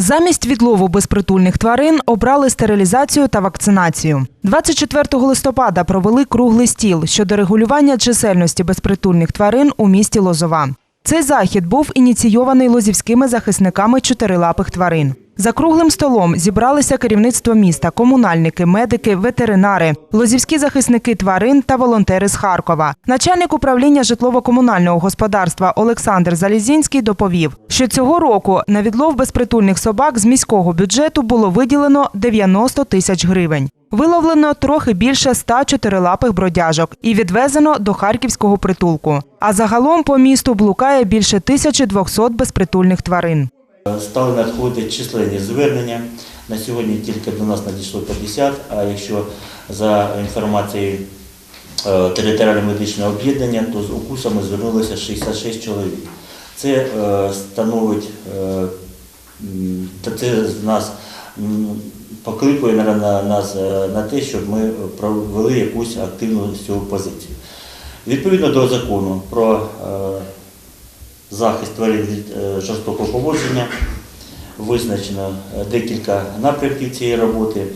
Замість відлову безпритульних тварин обрали стерилізацію та вакцинацію. 24 листопада провели круглий стіл щодо регулювання чисельності безпритульних тварин у місті Лозова. Цей захід був ініційований лозівськими захисниками чотирилапих тварин. За круглим столом зібралися керівництво міста, комунальники, медики, ветеринари, лозівські захисники тварин та волонтери з Харкова. Начальник управління житлово-комунального господарства Олександр Залізінський доповів, що цього року на відлов безпритульних собак з міського бюджету було виділено 90 тисяч гривень. Виловлено трохи більше 100 чотирилапих бродяжок і відвезено до харківського притулку. А загалом по місту блукає більше 1200 безпритульних тварин. Стали надходити численні звернення. На сьогодні тільки до нас надійшло 50, а якщо за інформацією е, територіального медичного об'єднання, то з укусами звернулося 66 чоловік. Це е, становить, е, це нас покликує на, на, нас е, на те, щоб ми провели якусь активну цього позицію. Відповідно до закону про е, захист тварин від е, жорстокого поводження. Визначено е, декілька напрямків цієї роботи, е,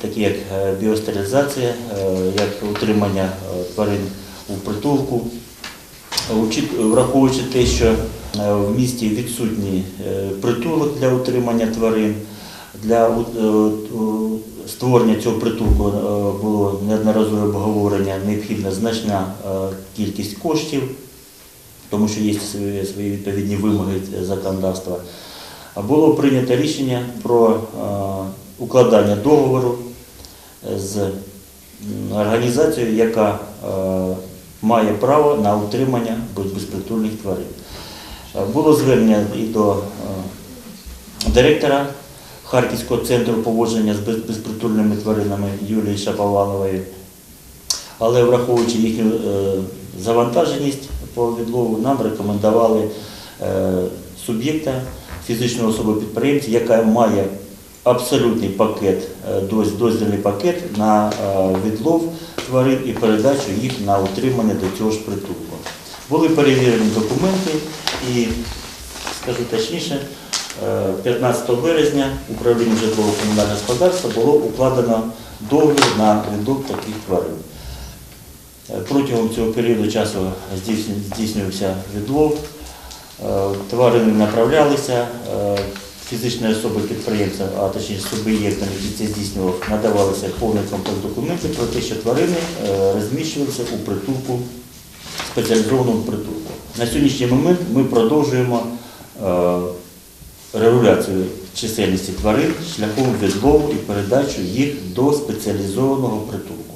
такі як біостерилізація, як утримання тварин у притулку. Враховуючи те, що в місті відсутній притулок для утримання тварин, для створення цього притулку було неодноразове обговорення, необхідна значна кількість коштів тому що є свої, відповідні вимоги законодавства. Було прийнято рішення про е, укладання договору з організацією, яка е, має право на утримання безпритульних тварин. Е, Було звернення і до е, директора Харківського центру поводження з безпритульними тваринами Юлії Шаповалової. Але враховуючи їхню е, завантаженість по відлову, нам рекомендували е, суб'єкта фізичної особи підприємця, яка має абсолютний пакет, е, дозвільний пакет на е, відлов тварин і передачу їх на утримання до цього ж притулку. Були перевірені документи і, скажу точніше, е, 15 березня управління житлово-комунального господарства було укладено договір на відлов таких тварин. Е, Протягом цього періоду часу здійснювався відлов, е, тварини направлялися, е, фізичної особи підприємця, а точніше суб'єктам, які це здійснював, надавалися повний комплект документів про те, що тварини розміщувалися у притулку, спеціалізованому притулку. На сьогоднішній момент ми продовжуємо регуляцію чисельності тварин шляхом відлову і передачу їх до спеціалізованого притулку.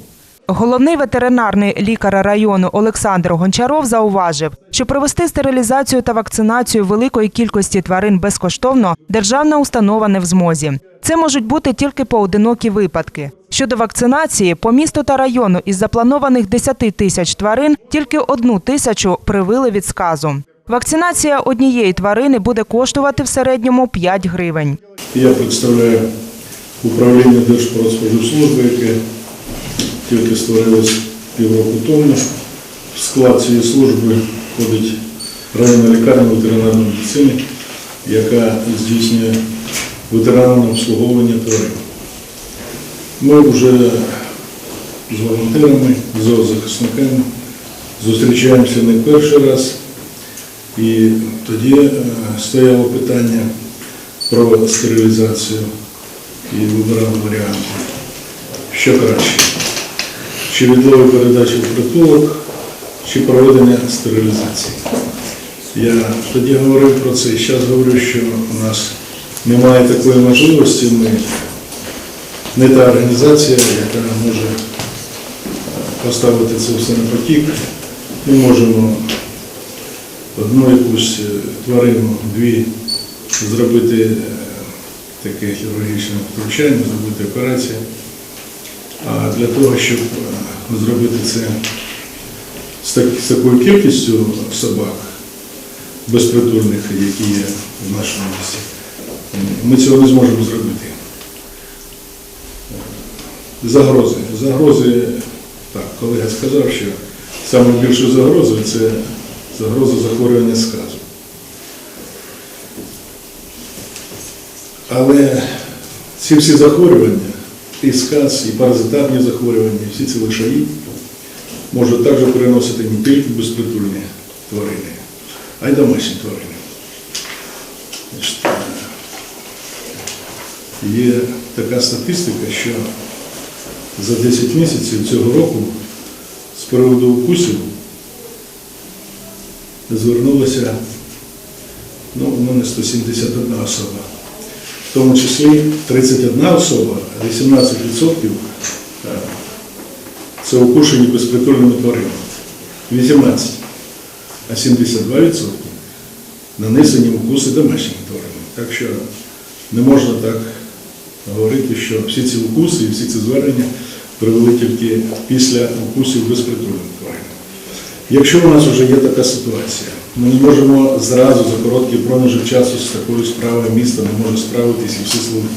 Головний ветеринарний лікар району Олександр Гончаров зауважив, що провести стерилізацію та вакцинацію великої кількості тварин безкоштовно державна установа не в змозі. Це можуть бути тільки поодинокі випадки. Щодо вакцинації, по місту та району із запланованих 10 тисяч тварин тільки одну тисячу привили від сказу. Вакцинація однієї тварини буде коштувати в середньому 5 гривень. Я представляю управління Держпродспоживслужби, яке тільки створилось півроку тому. В склад цієї служби входить районна лікарня ветеринарної медицини, яка здійснює ветеринарне обслуговування тварин. Ми вже з волонтерами, з зоозахисниками зустрічаємося не перший раз. І тоді е, стояло питання про стерилізацію і вибирали варіанти. Що краще? Чи відлови передачі в притулок, чи проведення стерилізації. Я тоді говорив про це і зараз говорю, що у нас немає такої можливості. Ми не та організація, яка може е, поставити це все на потік. Ми можемо одну якусь е, тварину, дві зробити е, таке хірургічне втручання, зробити операцію. А для того, щоб зробити це з, так, з такою кількістю собак безпритульних, які є в нашому місті, ми цього не зможемо зробити. Загрози. Загрози, так, колега сказав, що найбільшою загрозою це загроза захворювання сказу. Але ці всі захворювання, і сказ, і паразитарні захворювання, всі ці лишаї можуть також переносити не тільки безпритульні тварини, а й домашні тварини. Е, Є така статистика, що за 10 місяців цього року з приводу укусів звернулося ну, у мене 171 особа. В тому числі 31 особа, 18% е, це укушені безпритульними тваринами. 18. А 72% нанесені укуси домашніми тваринами. Так що не можна так говорити, що всі ці укуси і всі ці звернення привели тільки після укусів безпритульних тварин. Якщо у нас вже є така ситуація, ми не можемо зразу за короткий проміжок часу з такою справою місто не може справитись і всі служби.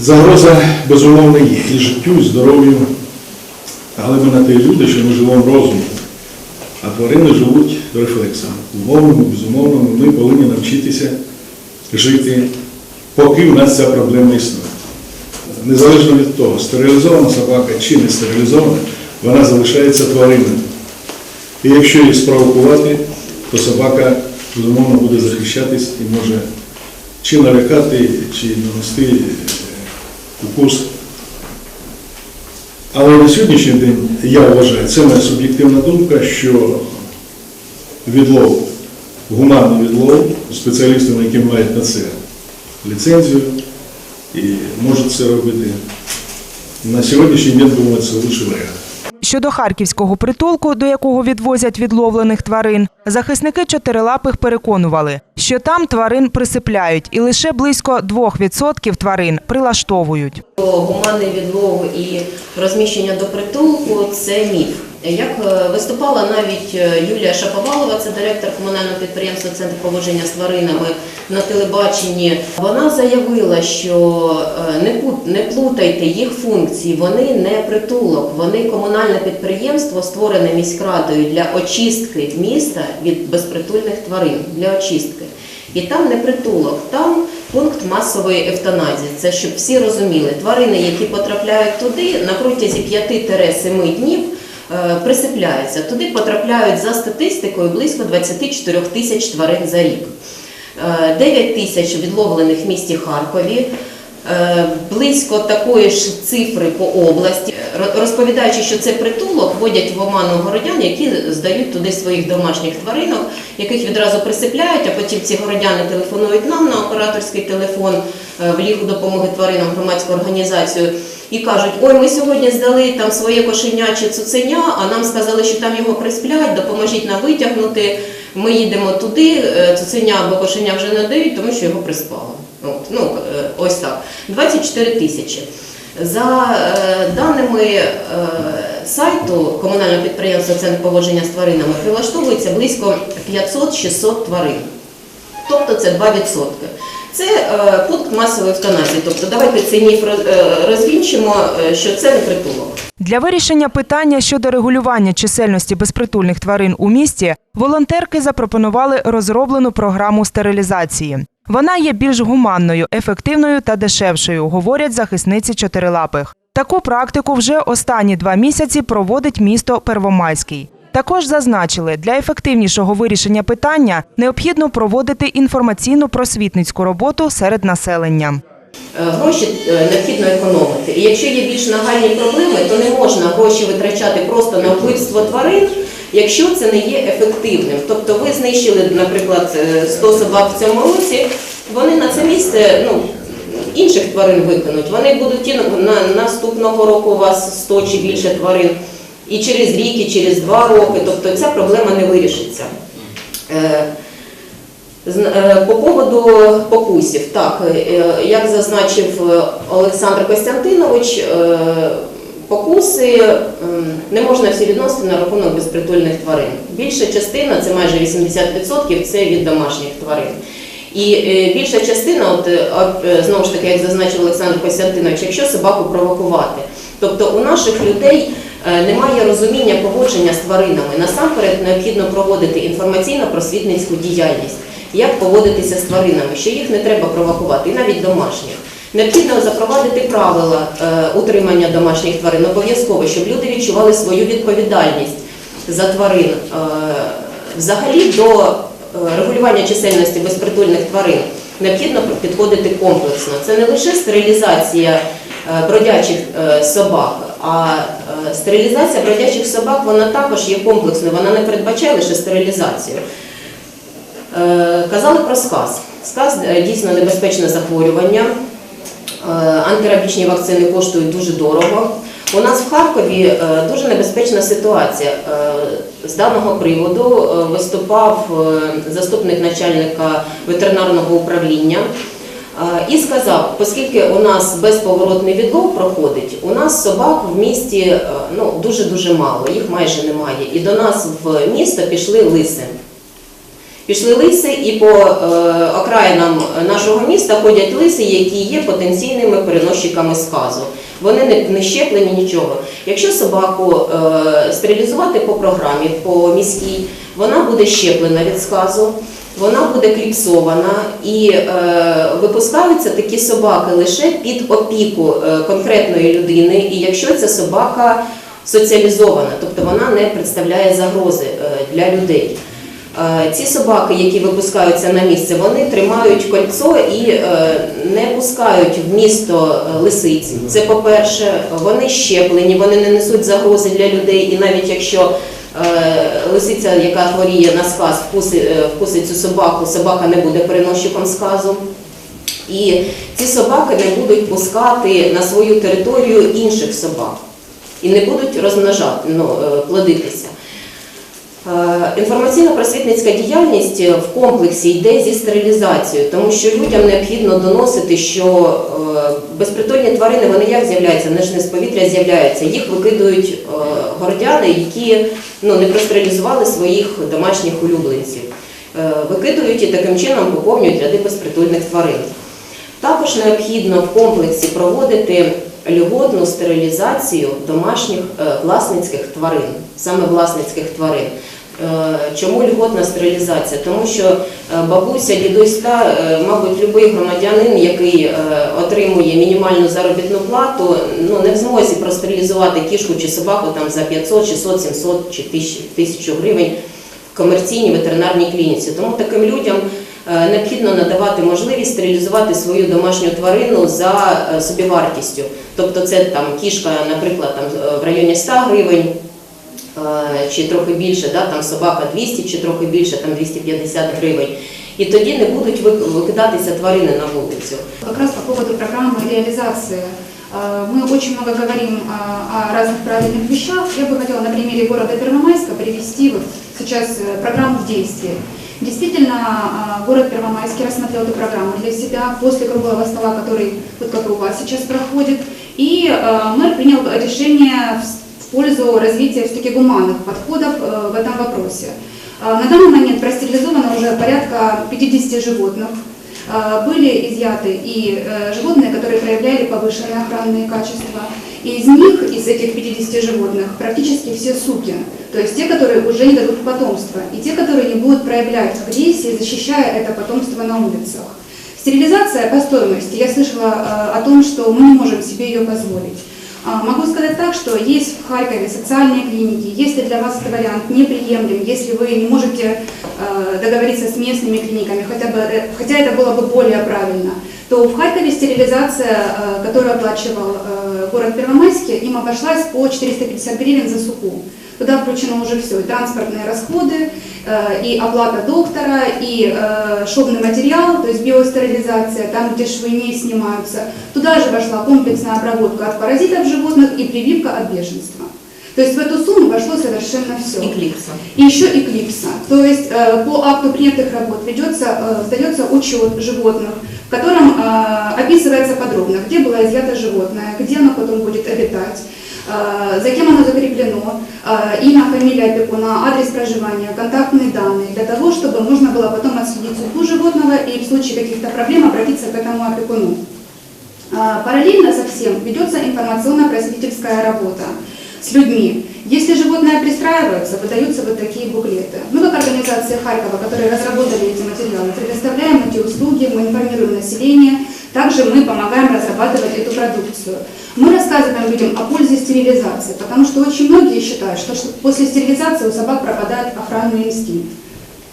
Загроза безумовно є і життю, і здоров'ю, але ми на те люди, що ми живемо розумом, а тварини живуть рефлексами. Умовними, безумовними, ми повинні навчитися жити, поки в нас ця проблема існує. Незалежно від того, стерилізована собака чи не стерилізована, вона залишається твариною. І якщо її спровокувати, то собака безумовно буде захищатись і може чи налякати, чи нанести е, укус. Але на сьогоднішній день я вважаю, це моя суб'єктивна думка, що відлов, гуманний відлов, спеціалістами, які мають на це ліцензію і можуть це робити. На сьогоднішній день, думаю, це лучший варіант. Щодо харківського притулку, до якого відвозять відловлених тварин, захисники чотирилапих переконували, що там тварин присипляють, і лише близько 2% тварин прилаштовують. Гуманний відлов і розміщення до притулку це міф. Як е, виступала навіть е, Юлія Шаповалова, це директор комунального підприємства Центр поводження з тваринами на телебаченні. Вона заявила, що е, не плутайте їх функції. Вони не притулок, вони комунальне підприємство, створене міськрадою для очистки міста від безпритульних тварин для очистки. І там не притулок, там пункт масової евтаназії. Це щоб всі розуміли, тварини, які потрапляють туди, на протязі 5-7 днів присипляються. Туди потрапляють за статистикою близько 24 тисяч тварин за рік. Е, 9 тисяч відловлених в місті Харкові. Е, Близько такої ж цифри по області, Ро- розповідаючи, що це притулок, вводять в оману городян, які здають туди своїх домашніх тваринок, яких відразу присипляють, а потім ці городяни телефонують нам на операторський телефон е, в Лігу допомоги тваринам громадську організацію і кажуть: ой, ми сьогодні здали там своє кошеня чи цуценя, а нам сказали, що там його присплять, допоможіть нам витягнути. Ми їдемо туди, е, цуценя або кошеня вже не дають, тому що його приспали. Ну, е, ось так. 24 тисячі. За е, даними е, сайту комунального підприємства Центр поводження з тваринами прилаштовується близько 500-600 тварин. Тобто це 2%. Це е, пункт масової евтаназії. Тобто давайте цей міф е, розвінчимо, що це не притулок. Для вирішення питання щодо регулювання чисельності безпритульних тварин у місті волонтерки запропонували розроблену програму стерилізації. Вона є більш гуманною, ефективною та дешевшою, говорять захисниці чотирилапих. Таку практику вже останні два місяці проводить місто Первомайський. Також зазначили, для ефективнішого вирішення питання необхідно проводити інформаційну просвітницьку роботу серед населення. Е, Гроші е, необхідно економити. І якщо є більш нагальні проблеми, то не можна гроші витрачати просто на вбивство тварин, якщо це не є ефективним. Тобто ви знищили, наприклад, е, 100 собак в цьому році, вони на це місце ну, інших тварин викинуть. Вони будуть і на наступного року у вас 100 чи більше тварин, і через рік, і через два роки. Тобто ця проблема не вирішиться. Е, е, По поводу покусів, так, е, як зазначив е, Олександр Костянтинович, е, покуси не можна всі відносити на рахунок безпритульних тварин. Більша частина, це майже 80%, це від домашніх тварин. І е, більша частина, от, е, е, знову ж таки, як зазначив Олександр Костянтинович, якщо собаку провокувати. Тобто у наших людей е, немає розуміння поводження з тваринами. Насамперед необхідно проводити інформаційно-просвітницьку діяльність. Як поводитися з тваринами, що їх не треба провокувати, і навіть домашніх. Необхідно запровадити правила е, утримання домашніх тварин обов'язково, щоб люди відчували свою відповідальність за тварин. Е, взагалі до е, регулювання чисельності безпритульних тварин необхідно підходити комплексно. Це не лише стерилізація бродячих собак, а стерилізація бродячих собак вона також є комплексною, вона не передбачає лише стерилізацію. Е, Казали про сказ. Сказ е, дійсно небезпечне захворювання. Е, Антирабічні вакцини коштують дуже дорого. У нас в Харкові дуже небезпечна ситуація. З даного приводу виступав заступник начальника ветеринарного управління і сказав, оскільки у нас безповоротний відлов проходить, у нас собак в місті ну, дуже-дуже мало, їх майже немає. І до нас в місто пішли лиси. Пішли лиси, і по е, окраїнам нашого міста ходять лиси, які є потенційними переносчиками сказу. Вони не, не щеплені нічого. Якщо собаку е, стерилізувати по програмі, по міській, вона буде щеплена від сказу, вона буде кліпсована і е, випускаються такі собаки лише під опіку е, конкретної людини, і якщо ця собака соціалізована, тобто вона не представляє загрози е, для людей. Е, Ці собаки, які випускаються на місце, вони тримають кольцо і е, не пускають в місто е, лисиць. Це по-перше, вони щеплені, вони не несуть загрози для людей. І навіть якщо лисиця, яка хворіє на сказ, вкусить, вкусить цю собаку, собака не буде переносчиком сказу. І ці собаки не будуть пускати на свою територію інших собак і не будуть розмножати, ну, плодитися. Е, Інформаційно-просвітницька діяльність в комплексі йде зі стерилізацією, тому що людям необхідно доносити, що е, безпритульні тварини вони як з'являються, вони ж не з повітря з'являються. Їх викидують е, городяни, які ну, не простерилізували своїх домашніх улюбленців. Е, Викидують і таким чином поповнюють ряди безпритульних тварин. Також необхідно в комплексі проводити льготну стерилізацію домашніх е, власницьких тварин, саме власницьких тварин. Е, Чому льготна стерилізація? Тому що е, бабуся, дідусь та, е, мабуть, будь-який громадянин, який отримує мінімальну заробітну плату, ну не в змозі простерилізувати кішку чи собаку там за 500, 600, 700 чи 1000 гривень в комерційній ветеринарній клініці. Тому таким людям необхідно надавати можливість стерилізувати свою домашню тварину за собівартістю. Тобто це там кішка, наприклад, там в районі 100 гривень. е, Чи трохи більше, да, там собака 200 чи трохи більше, там 250 гривень. І тоді не будуть вик- викидатися тварини на вулицю. Как раз по поводу программы реализации. Э, Мы очень много говорим а, о разных правильных вещах. Я бы хотела на примере города Первомайска привести вот сейчас э, программу в действие. Действительно, а, город Первомайский рассмотрел эту программу для себя после круглого стола, который вот как и у вас сейчас проходит. И э, мэр принял решение пользу развития все-таки гуманных подходов э, в этом вопросе. А, На данный момент простерилизовано уже порядка 50 животных. А, Были изъяты и э, животные, которые проявляли повышенные охранные качества. И из них, из этих 50 животных, практически все суки. То есть те, которые уже не дадут потомства. И те, которые не будут проявлять агрессии, защищая это потомство на улицах. Стерилизация по стоимости. Я слышала э, о том, что мы не можем себе ее позволить. А, Могу сказать так, что есть в Харькове социальные клиники. Если для вас этот вариант неприемлем, если вы не можете э, договориться с местными клиниками, хотя, бы, э, хотя это было бы более правильно, то в Харькове стерилизация, э, которую оплачивал э, город Первомайский, им обошлась по 450 гривен за суку. Туда включено уже все, и транспортные расходы, э, и оплата доктора, и э, шовный материал, то есть биостерилизация, там, где швы не снимаются. Туда же вошла комплексная обработка от паразитов животных и прививка от бешенства. То есть в эту сумму вошло совершенно все. Екліпса. И еще эклипса. То есть э, по акту принятых работ ведется, э, сдается учет животных, в котором э, описывается подробно, где было изъято животное, где оно потом будет обитать, э, за кем оно закреплено, э, имя, фамилия опекуна, адрес проживания, контактные данные, для того, чтобы можно было потом отследить судьбу животного и в случае каких-то проблем обратиться к этому опекуну. А, Параллельно со всем ведется информационно-просветительская работа с людьми. Если животное пристраивается, выдаются вот такие буклеты. Мы, как организация Харькова, которые разработали эти материалы, предоставляем эти услуги, мы информируем население, также мы помогаем разрабатывать эту продукцию. Мы рассказываем людям о пользе стерилизации, потому что очень многие считают, что после стерилизации у собак пропадает охранный инстинкт.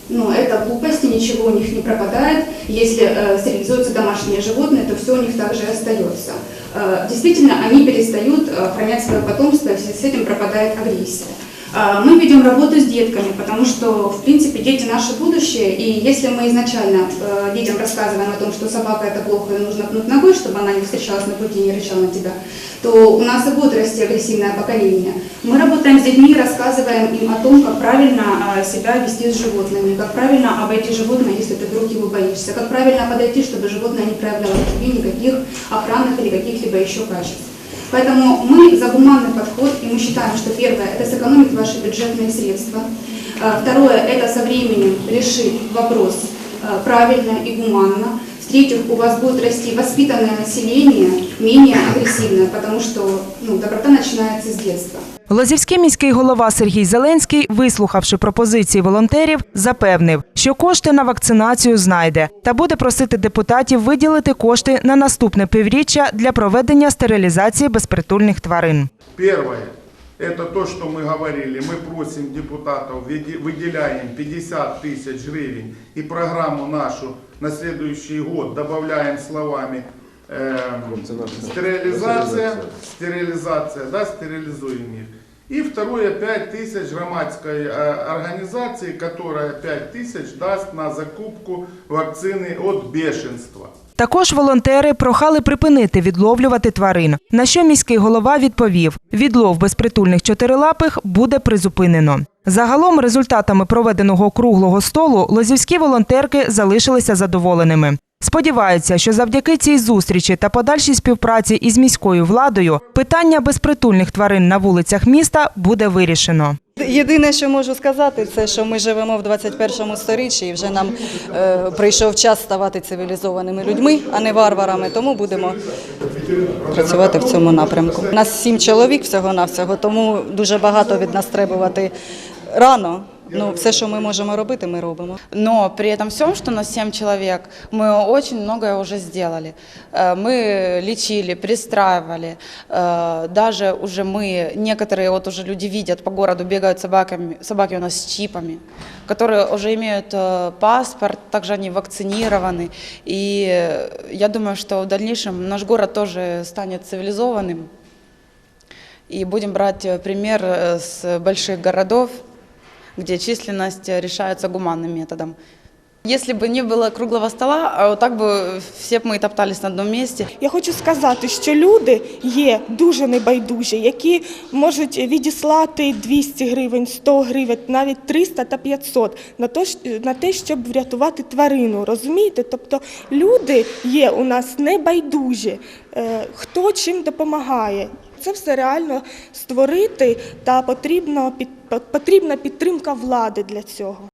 Но это глупости, ничего у них не пропадает. Если э, стерилизуются домашние животные, то все у них также остается. Э, действительно, они перестают э, охранять свое потомство, и в связи с этим пропадает агрессия. Э, Мы ведем работу с детками, потому что, в принципе, дети наше будущее, и если мы изначально э, детям рассказываем о том, что собака это плохо и нужно пнуть ногой, чтобы она не встречалась на пути и не рычала на тебя, то у нас и будет расти агрессивное поколение. Мы работаем с детьми, рассказываем им о том, как правильно а, себя вести с животными, как правильно обойти животное, если ты вдруг его боишься, как правильно подойти, чтобы животное не проявляло к тебе никаких охранных или каких-либо еще качеств. Поэтому мы за гуманный подход, и мы считаем, что первое – это сэкономит ваши бюджетные средства. А, Второе – это со временем решит вопрос а, правильно и гуманно. В-третьих, у вас будет расти воспитанное население, менее агрессивное, потому что ну, доброта начинается с детства. Лозівський міський голова Сергій Зеленський, вислухавши пропозиції волонтерів, запевнив, що кошти на вакцинацію знайде та буде просити депутатів виділити кошти на наступне півріччя для проведення стерилізації безпритульних тварин. Первое, это то, что мы говорили. Мы просим депутатов, выде- выделяем 50 тысяч гривен и программу нашу на следующий год добавляем словами э, стерилизация, стерилизация, да, стерилизуем их. И второе, 5 тысяч громадской э, организации, которая 5 тысяч даст на закупку вакцины от бешенства. Також волонтери прохали припинити відловлювати тварин. На що міський голова відповів: відлов безпритульних чотирилапих буде призупинено. Загалом, результатами проведеного круглого столу лозівські волонтерки залишилися задоволеними. Сподіваються, що завдяки цій зустрічі та подальшій співпраці із міською владою питання безпритульних тварин на вулицях міста буде вирішено. Єдине, що можу сказати, це що ми живемо в 21 сторіччі і вже нам е, прийшов час ставати цивілізованими людьми, а не варварами. Тому будемо працювати в цьому напрямку. У нас сім чоловік всього-навсього, тому дуже багато від нас требувати рано. Ну, все, що ми можемо робити, ми робимо. Но при этом всем, что нас 7 человек, мы очень многое уже сделали. Э, Мы лечили, пристраивали. Э, Даже уже мы, некоторые вот уже люди видят, по городу бегают собаками, собаки у нас с чипами, которые уже имеют э, паспорт, также они вакцинированы. И я думаю, что в дальнейшем наш город тоже станет цивилизованным. И будем брать пример с больших городов, где численность э, решается гуманным методом. Если бы не было круглого стола, а вот так бы все бы мы топтались на одном месте. Я хочу сказати, що люди є дуже небайдужі, які можуть відіслати 200 гривень, 100 гривень, навіть 300 та 500 на те, щ- на те, щоб врятувати тварину. Розумієте? Тобто люди є у нас небайдужі, Е, хто чим допомагає. Це все реально створити, та потрібна підтримка влади для цього.